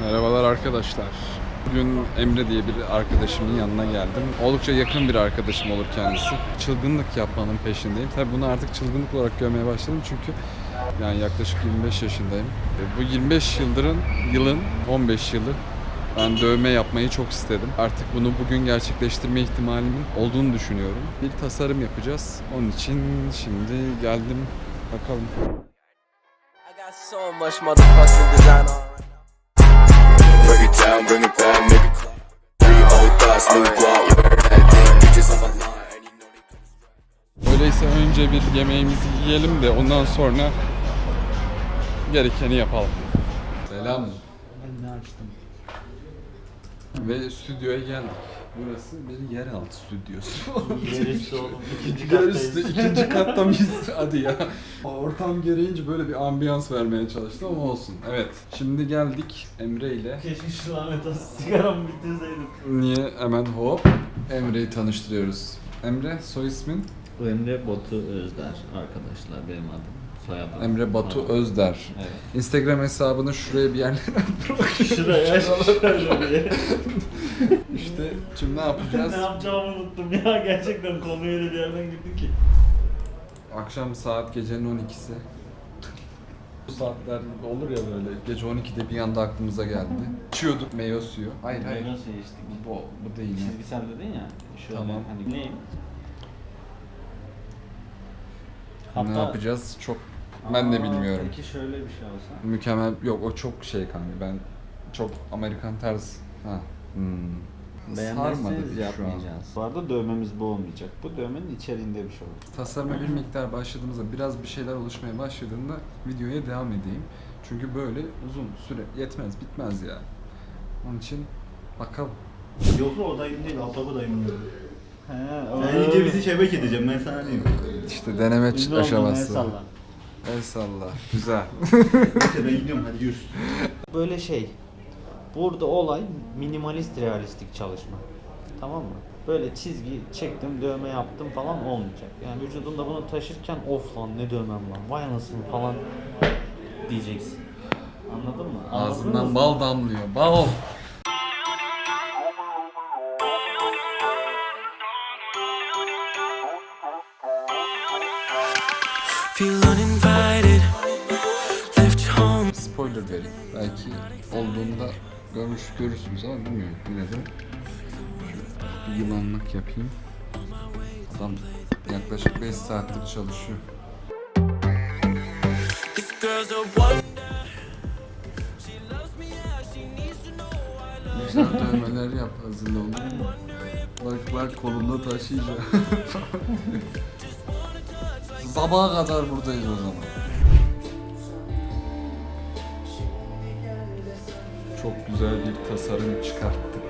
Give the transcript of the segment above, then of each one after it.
Merhabalar arkadaşlar. Bugün Emre diye bir arkadaşımın yanına geldim. Oldukça yakın bir arkadaşım olur kendisi. Çılgınlık yapmanın peşindeyim. Tabii bunu artık çılgınlık olarak görmeye başladım çünkü yani yaklaşık 25 yaşındayım. E, Bu 25 yıldırın, yılın 15 yılı ben dövme yapmayı çok istedim. Artık bunu bugün gerçekleştirme ihtimalimin olduğunu düşünüyorum. Bir tasarım yapacağız. Onun için şimdi geldim. Bakalım. Down, bring it back, make it clap. Three old thoughts, new guap, burn that thing, bitches on my line, and you know they come Öyleyse önce bir yemeğimizi yiyelim de ondan sonra gerekeni yapalım. Selam. Ben ne açtım? Ve stüdyoya geldik. Burası bir yeraltı stüdyosu. Gerisi oğlum. İkinci Yerüstü ikinci katta mıyız? Hadi ya. Ortam gereğince böyle bir ambiyans vermeye çalıştım ama olsun. Evet. Şimdi geldik Emre ile. Keşke şu lanet olsun sigaramı bitirseydim. Niye hemen hop Emre'yi tanıştırıyoruz. Emre soy ismin? Emre Batu Özder arkadaşlar benim adım. Soyadım. Emre Batu Evet. Özder. Evet. Instagram hesabını şuraya bir yerlere bırak. Şuraya şöyle bir. İşte şimdi ne yapacağız? ne yapacağımı unuttum ya. Gerçekten konuya öyle bir yerden girdi ki. Akşam saat gecenin 12'si. Bu saatler olur ya böyle. Gece 12'de bir anda aklımıza geldi. İçiyorduk meyve suyu. Hayır hayır. Nasıl içtik? Bu, bu değil. Çizgisel dedin ya. Şöyle Tamam. hani neyim? Ne yapacağız? Çok ben de Aa, bilmiyorum. Peki şöyle bir şey olsa. Mükemmel yok o çok şey kanka ben çok Amerikan tarz. Ha. Hmm. Sarmadı Beğenmezseniz şu an. yapmayacağız. Bu arada dövmemiz bu olmayacak. Bu dövmenin içeriğinde bir şey olacak. Tasarıma bir miktar başladığımızda biraz bir şeyler oluşmaya başladığında videoya devam edeyim. Çünkü böyle uzun süre yetmez bitmez ya. Onun için bakalım. Yok o dayım değil, Altabı dayım diyor. He, Sen iyice bizi şebek edeceğim ben sana diyeyim. İşte deneme Ünlü oldum, el aşaması. salla. El salla. Güzel. Neyse ben gidiyorum hadi yürü. Böyle şey. Burada olay minimalist realistik çalışma. Tamam mı? Böyle çizgi çektim, dövme yaptım falan olmayacak. Yani vücudunda bunu taşırken of lan ne dövmem lan, vay anasını falan diyeceksin. Anladın mı? Anladın Ağzından mı? bal damlıyor. Bal. Spoiler vereyim. Belki olduğunda görmüş görürsünüz ama bilmiyorum. Yine de bir yılanlık yapayım. Adam yaklaşık 5 saattir çalışıyor. Güzel dövmeler yap hazırla olur mu? Bak bak kolunda taşıyacağım. Sabaha kadar buradayız o zaman. Çok güzel bir tasarım çıkarttık.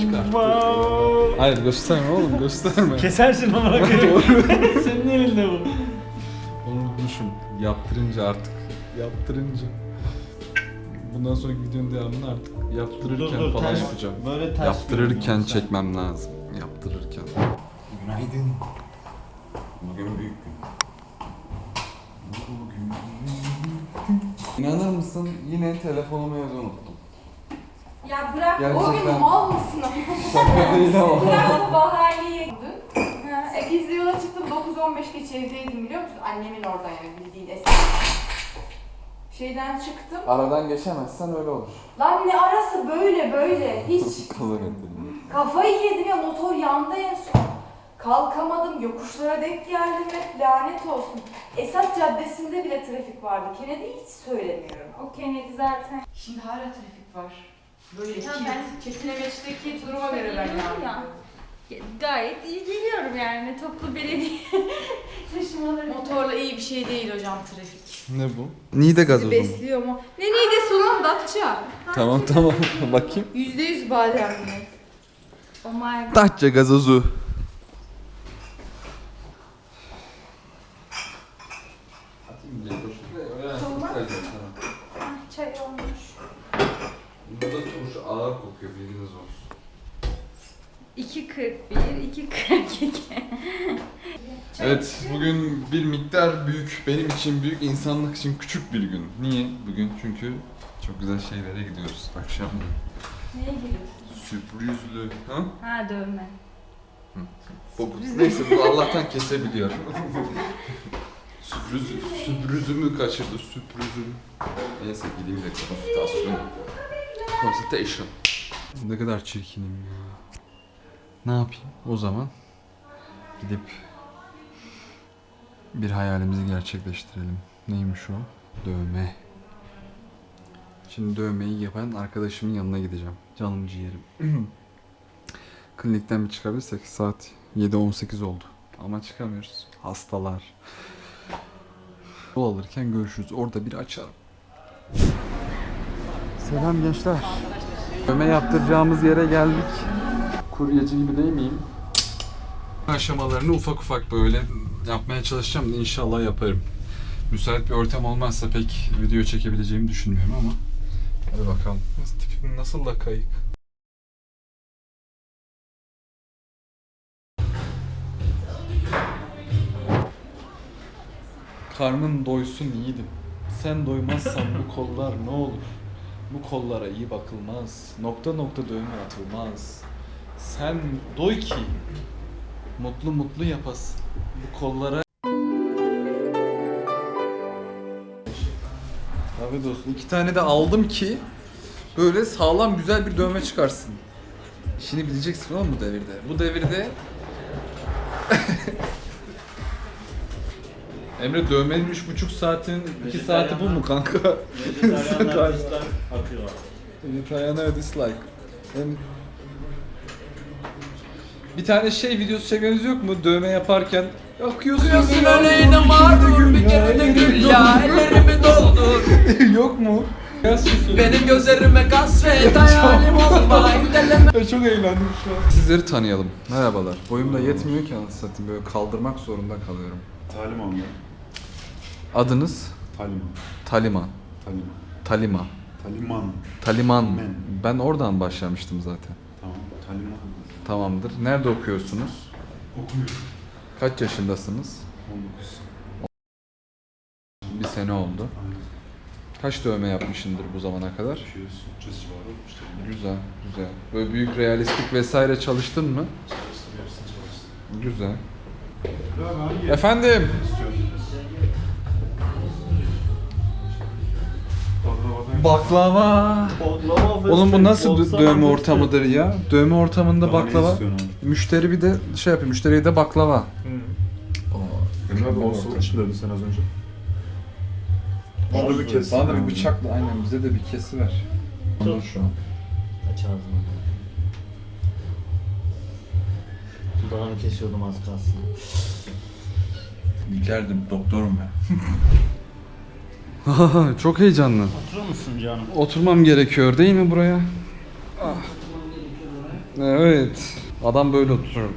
Çıkarttık. Hayır gösterme oğlum gösterme. Kesersin ama koyayım. Senin elinde bu. Unutmuşum. Yaptırınca artık. Yaptırınca. Bundan sonraki videonun devamını artık yaptırırken Dur, dur, falan ters- yapacağım. Böyle ters Yaptırırken görünüyor sen. çekmem lazım. Yaptırırken. Günaydın. Bugün büyük gün. İnanır mısın yine telefonumu evde unuttum. Ya bırak o Gerçekten. gün mal mısın? Şaka değil ama. Bırak o bahaneyi. Dün 8'de yola çıktım 9-15 geç evdeydim biliyor musun? Annemin orada yani bildiğin eski. Şeyden çıktım. Aradan geçemezsen öyle olur. Lan ne arası böyle böyle hiç. Kafayı yedim ya motor yandı en son. Kalkamadım yokuşlara denk geldim hep lanet olsun. Esat Caddesi'nde bile trafik vardı. Kennedy'yi hiç söylemiyorum. O Kennedy zaten. Şimdi hala trafik var. Böyle Ya ben- çetilemeçteki duruma göre ben ya. Gayet iyi geliyorum yani toplu belediye taşımaları. Motorla iyi bir şey değil hocam trafik. Ne bu? Niğde gazozu mu? Besliyor mu? Ne neydi sunum Datça. Tamam tamam bakayım. Yüzde yüz bademli. Oh my god. Datça gazozu. Ah, Çay olmuş. Bu da turşu ağır kokuyor bilginiz olsun. 2.41, 2.42. Evet, bugün bir miktar büyük, benim için büyük, insanlık için küçük bir gün. Niye bugün? Çünkü Çok güzel şeylere gidiyoruz akşam. Neye giriyorsun? Sürprizli. Ha? Ha dövme. Bu, neyse bu Allah'tan kesebiliyor. Sürpriz, sürprizimi kaçırdı, sürprizimi. Neyse gideyim de konsültasyon. Consultation. Ne kadar çirkinim ya. Ne yapayım o zaman? Gidip bir hayalimizi gerçekleştirelim. Neymiş o? Dövme. Şimdi dövmeyi yapan arkadaşımın yanına gideceğim. Canım ciğerim. Klinikten bir çıkabilirsek saat 7.18 oldu. Ama çıkamıyoruz. Hastalar. Yol alırken görüşürüz. Orada bir açarım. Selam gençler. Dövme yaptıracağımız yere geldik. Kuryeci gibi değil miyim? Aşamalarını ufak ufak böyle yapmaya çalışacağım inşallah yaparım. Müsait bir ortam olmazsa pek video çekebileceğimi düşünmüyorum ama hadi bakalım. Nasıl tipim nasıl da kayık. Karnın doysun yiğidim. Sen doymazsan bu kollar ne olur? Bu kollara iyi bakılmaz. Nokta nokta dövme atılmaz. Sen doy ki mutlu mutlu yapasın. Bu kollara Abi dostum iki tane de aldım ki böyle sağlam güzel bir dövme çıkarsın. İşini bileceksin oğlum bu devirde. Bu devirde Emre dövmenin üç buçuk saatin iki saati bu mu kanka? Vejetaryenler dislike atıyor. Vegetarianlar dislike. Hem- Bir tane şey videosu çekmeniz yok mu? Dövme yaparken Akıyorsun öyleydi mağdur bir kere de gül ya ellerimi doldur yok mu? Benim gözlerime kasvet hayalim olma gidelim Ben çok eğlendim şu an. Sizleri tanıyalım. Merhabalar. Boyum da yetmiyor ki anasını satayım. Böyle kaldırmak zorunda kalıyorum. Taliman mı? Adınız? Taliman. Taliman. Taliman. Talima. Taliman. Taliman. Men. Ben oradan başlamıştım zaten. Tamam. Taliman. Tamamdır. Nerede okuyorsunuz? Okuyorum. Kaç yaşındasınız? 19. Bir sene oldu. Aynen. Kaç dövme yapmışındır bu zamana kadar? 200, 300 civarı olmuştur. Güzel, güzel. Böyle büyük realistik vesaire çalıştın mı? Çalıştım, hepsini çalıştım. Güzel. Abi hangi Efendim? Baklava. Oğlum bu nasıl dö- dövme ortamıdır ya? Dövme ortamında baklava. Müşteri bir de şey yapıyor, müşteriye de baklava. Emre abi olsun için dedin sen az önce. Bana bir kes. Bana da bir bıçakla aynen bize de bir kesi ver. Dur şu an. Aç ağzını. Dudağını kesiyordum az kalsın. Dikerdim, doktorum ben. Çok heyecanlı. Oturur musun canım? Oturmam gerekiyor değil mi buraya? Ah. Evet. Adam böyle otururdu.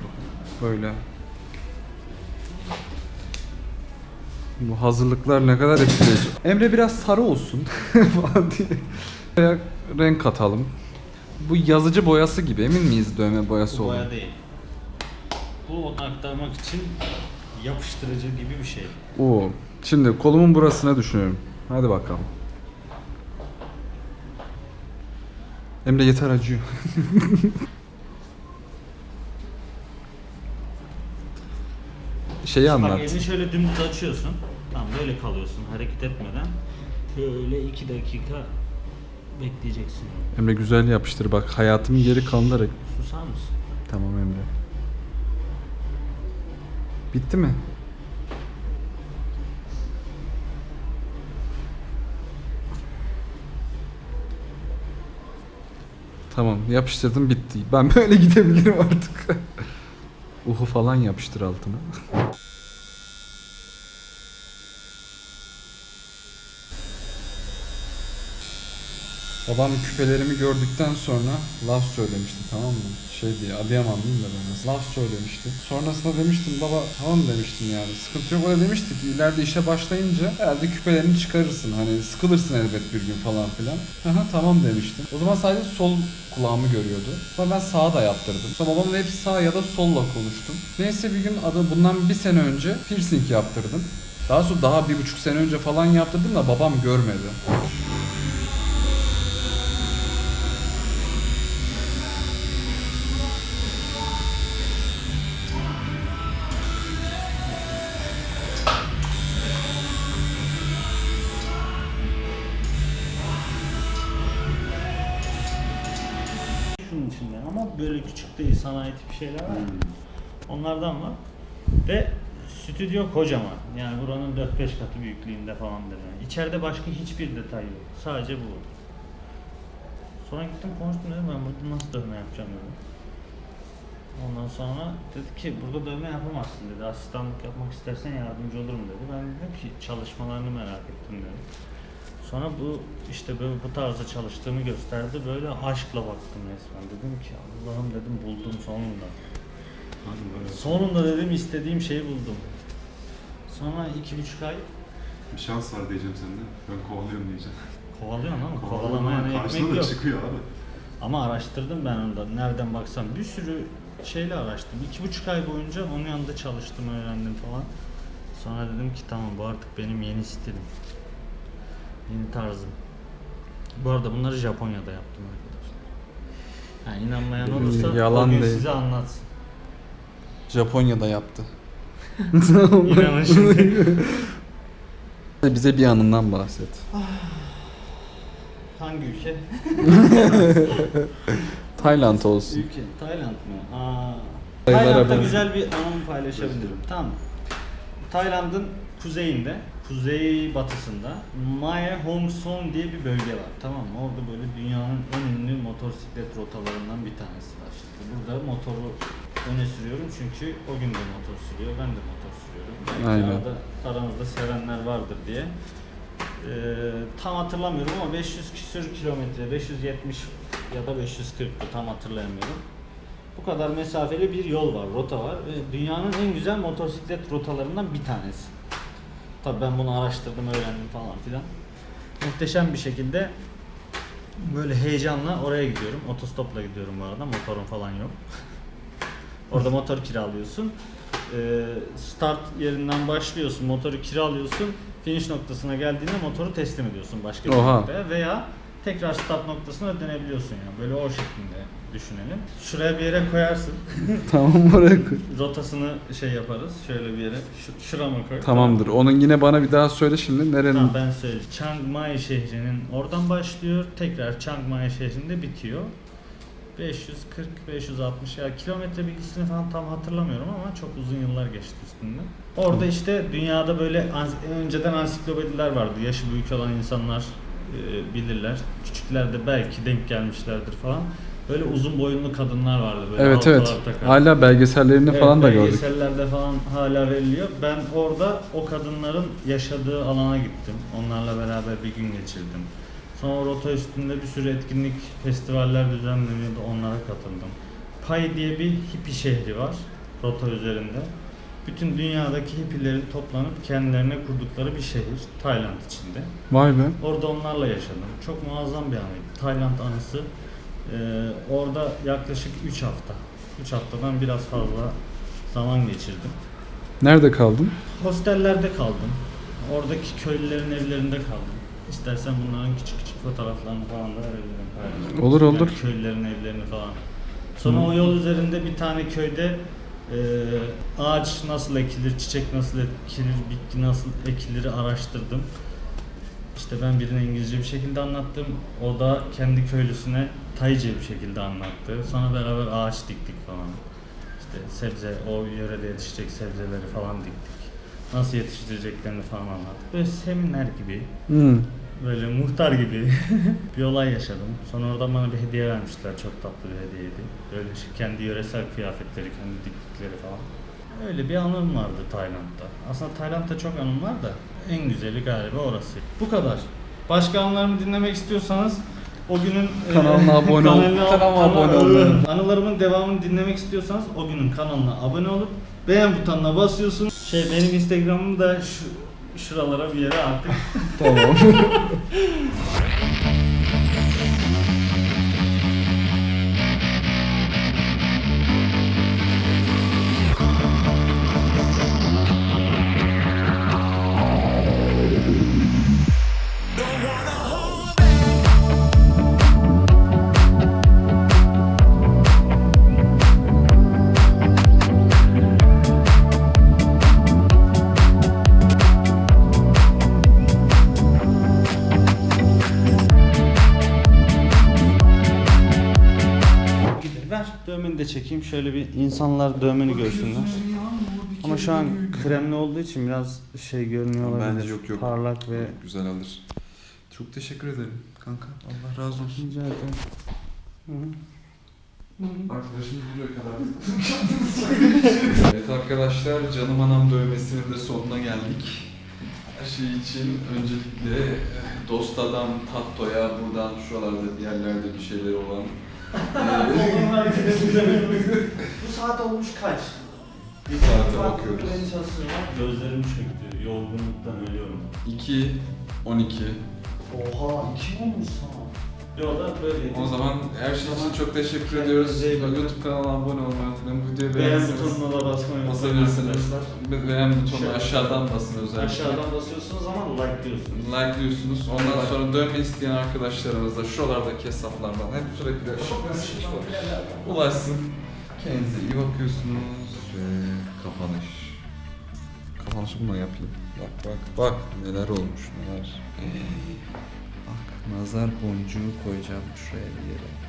Böyle. Bu hazırlıklar ne kadar etkileyici. Emre biraz sarı olsun falan diye. Renk katalım. Bu yazıcı boyası gibi emin miyiz dövme boyası Bu olduğunu? boya değil. Bu onu aktarmak için yapıştırıcı gibi bir şey. Oo. Şimdi kolumun burasına düşünüyorum. Hadi bakalım. Emre yeter acıyor. Şeyi Bak anlat. elini şöyle dümdüz açıyorsun. Tamam böyle kalıyorsun hareket etmeden. Böyle iki dakika bekleyeceksin. Emre güzel yapıştır bak hayatımın geri kalanı da Susar mısın? Tamam Emre. Bitti mi? Tamam yapıştırdım bitti. Ben böyle gidebilirim artık. Uhu falan yapıştır altına. Babam küpelerimi gördükten sonra laf söylemişti tamam mı? Şey diye Adıyamanlıyım da ben. Laf söylemişti. Sonrasında demiştim baba tamam demiştim yani. Sıkıntı yok. Da demişti ki işe başlayınca herhalde küpelerini çıkarırsın. Hani sıkılırsın elbet bir gün falan filan. Aha tamam demiştim. O zaman sadece sol kulağımı görüyordu. Sonra ben sağa da yaptırdım. Sonra babamla hep sağ ya da solla konuştum. Neyse bir gün adı bundan bir sene önce piercing yaptırdım. Daha sonra daha bir buçuk sene önce falan yaptırdım da babam görmedi. Sanayi tipi şeyler var. ya. Onlardan var. Ve stüdyo kocaman. Yani buranın 4-5 katı büyüklüğünde falan dedi. İçeride başka hiçbir detay yok. Sadece bu. Sonra gittim konuştum dedim ben burada nasıl dövme yapacağım dedim. Ondan sonra dedi ki burada dövme yapamazsın dedi. Asistanlık yapmak istersen yardımcı olurum dedi. Ben dedim ki çalışmalarını merak ettim dedim. Sonra bu işte böyle bu tarzda çalıştığımı gösterdi. Böyle aşkla baktım resmen. Dedim ki Allah'ım dedim buldum sonunda. Sonunda dedim istediğim şeyi buldum. Sonra iki buçuk ay Bir şans var diyeceğim sende. Ben kovalıyorum diyeceğim. kovalıyorsun ama Kovalıyorum kovalamaya ama ekmek karşına da yok. çıkıyor abi. Ama araştırdım ben onu da. Nereden baksam bir sürü şeyle araştırdım. İki buçuk ay boyunca onun yanında çalıştım, öğrendim falan. Sonra dedim ki tamam bu artık benim yeni stilim. Yeni tarzım. Bu arada bunları Japonya'da yaptım arkadaşlar. Yani inanmayan olursa Yalan o gün değil. size anlatsın. Japonya'da yaptı. İnanın şimdi. Bize bir anından bahset. Hangi ülke? Tayland olsun. Ülke. Tayland mı? Aa. Sayılara Tayland'da güzel bir anımı paylaşabilirim. Tamam. Tayland'ın kuzeyinde, kuzey batısında Mae Hong Son diye bir bölge var. Tamam mı? Orada böyle dünyanın en ünlü motosiklet rotalarından bir tanesi var. Şimdi burada motoru öne sürüyorum çünkü o gün de motor sürüyor, ben de motor sürüyorum. Belki Aynen. arada aranızda sevenler vardır diye. Ee, tam hatırlamıyorum ama 500 küsür kilometre, 570 ya da 540 tam hatırlayamıyorum. Bu kadar mesafeli bir yol var, rota var ve dünyanın en güzel motosiklet rotalarından bir tanesi. Tabii ben bunu araştırdım, öğrendim falan filan. Muhteşem bir şekilde böyle heyecanla oraya gidiyorum. Otostopla gidiyorum bu arada, motorum falan yok. Orada motor kiralıyorsun. Ee, start yerinden başlıyorsun, motoru kiralıyorsun. Finish noktasına geldiğinde motoru teslim ediyorsun başka bir Oha. noktaya veya tekrar start noktasına dönebiliyorsun yani. Böyle o şeklinde düşünelim. Şuraya bir yere koyarsın. tamam oraya koy. Rotasını şey yaparız. Şöyle bir yere. Şu, şurama koy. Tamamdır. Onun yine bana bir daha söyle şimdi. Nerenin? Tamam ben söyleyeyim. Chiang Mai şehrinin oradan başlıyor. Tekrar Chiang Mai şehrinde bitiyor. 540 560 ya kilometre bilgisini falan tam hatırlamıyorum ama çok uzun yıllar geçti üstünden. Orada işte dünyada böyle önceden ansiklopediler vardı. Yaşı büyük olan insanlar e, bilirler. Küçükler de belki denk gelmişlerdir falan. Böyle uzun boyunlu kadınlar vardı böyle Evet evet. takan. Hala belgesellerini Evet, falan da gördük. Belgesellerde falan hala veriliyor. Ben orada o kadınların yaşadığı alana gittim. Onlarla beraber bir gün geçirdim. Sonra rota üstünde bir sürü etkinlik, festivaller düzenleniyordu. Onlara katıldım. Pai diye bir hippie şehri var rota üzerinde. Bütün dünyadaki hippilerin toplanıp kendilerine kurdukları bir şehir. Tayland içinde. Vay be. Orada onlarla yaşadım. Çok muazzam bir anıydı. Tayland anısı. Ee, orada yaklaşık 3 hafta. 3 haftadan biraz fazla zaman geçirdim. Nerede kaldın? Hostellerde kaldım. Oradaki köylülerin evlerinde kaldım. İstersen bunların küçük küçük fotoğraflarını falan da verebilirim. paylaşırım. Olur, olur. Yani köylülerin evlerini falan. Sonra o yol üzerinde bir tane köyde ağaç nasıl ekilir, çiçek nasıl ekilir, bitki nasıl ekilir araştırdım. İşte ben birine İngilizce bir şekilde anlattım. O da kendi köylüsüne Tayce bir şekilde anlattı. Sonra beraber ağaç diktik falan. İşte sebze, o yörede yetişecek sebzeleri falan diktik. Nasıl yetiştireceklerini falan anlattık. Böyle seminer gibi, Hmm. Böyle muhtar gibi bir olay yaşadım. Sonra oradan bana bir hediye vermişler. Çok tatlı bir hediyeydi. Böyle işte kendi yöresel kıyafetleri, kendi diktikleri falan. Öyle bir anım vardı Tayland'da. Aslında Tayland'da çok anım var da en güzeli galiba orası. Bu kadar. Başka anılarımı dinlemek istiyorsanız o günün e, Kanalına abone ol- kanalıma kanal- abone olmayı. Anılarımın devamını dinlemek istiyorsanız o günün kanalına abone olup beğen butonuna basıyorsunuz. Şey benim Instagram'ım da şu, şuralara bir yere artık Tamam. Dövmeni de çekeyim şöyle bir insanlar dövmeni görsünler. Ama şu an kremli olduğu için biraz şey görünüyor olabilir. Bence yok, yok. Parlak ve Güzel alır. Çok teşekkür ederim kanka. Allah razı olsun. rica ederim. Hı hı. Arkadaşımız buraya kadar. evet arkadaşlar canım anam dövmesinin de sonuna geldik. Her şey için öncelikle eh, dost adam Tatto'ya buradan şuralarda bir yerlerde bir şeyler olan Bu saat olmuş kaç? bir saate bakıyoruz. Gözlerim çöktü. Yorgunluktan ölüyorum. 2 12 Oha iki olmuş saat. Böyle. O zaman her şey için çok teşekkür ediyoruz. YouTube kanalına abone olmayı unutmayın. Bu videoyu Beğen beğenirseniz butonuna da basmayı unutmayın basabilirsiniz. arkadaşlar. Be- Beğen butonunu Şöyle. aşağıdan basın özellikle. Aşağıdan basıyorsunuz ama like diyorsunuz. Like diyorsunuz. Ondan sonra dövme isteyen arkadaşlarınız da şuralardaki hesaplardan hep sürekli ulaşsın. Kendinize iyi bakıyorsunuz ve kapanış. Kapanışı bununla yapayım. Bak bak bak neler olmuş neler. Nazar boncuğu koyacağım şuraya bir yere.